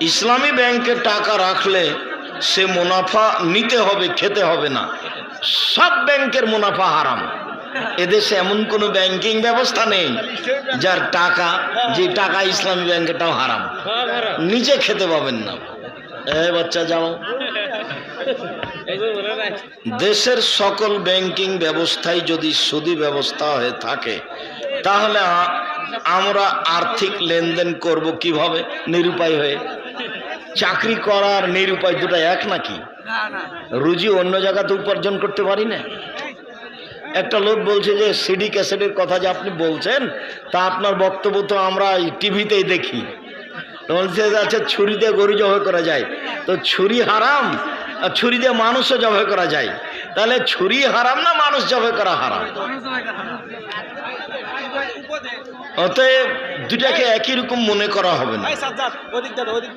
ইসলামী ব্যাংকে টাকা রাখলে সে মুনাফা নিতে হবে, খেতে হবে না। সব ব্যাংকের মুনাফা হারাম। এদেশে এমন কোনো ব্যাংকিং ব্যবস্থা নেই যার টাকা, যে টাকা ইসলামী ব্যাংকেটাও হারাম। নিজে খেতে পাবেন না। এ বাচ্চা, যাও। দেশের সকল ব্যাংকিং ব্যবস্থায় যদি সুদি ব্যবস্থা হয়ে থাকে, তাহলে আমরা আর্থিক লেনদেন করব কীভাবে? নিরুপায় হয়ে। চাকরি করার নিরুপায় দুটো এক নাকি? রুজি অন্য জায়গাতে উপার্জন করতে পারি না? একটা লোক বলছে যে সিডি ক্যাসেটের কথা যে আপনি বলছেন তা আপনার বক্তব্য তো আমরা টিভিতেই দেখি। বলছে যে আচ্ছা ছুরি দিয়ে গরু জবাই করা যায়। তো ছুরি হারাম আর ছুরি দিয়ে মানুষও জবাই করা যায়। তাহলে ছুরি হারাম না মানুষ জবাই করা হারাম? অতএব দুটাকে একই রকম মনে করা হবে না।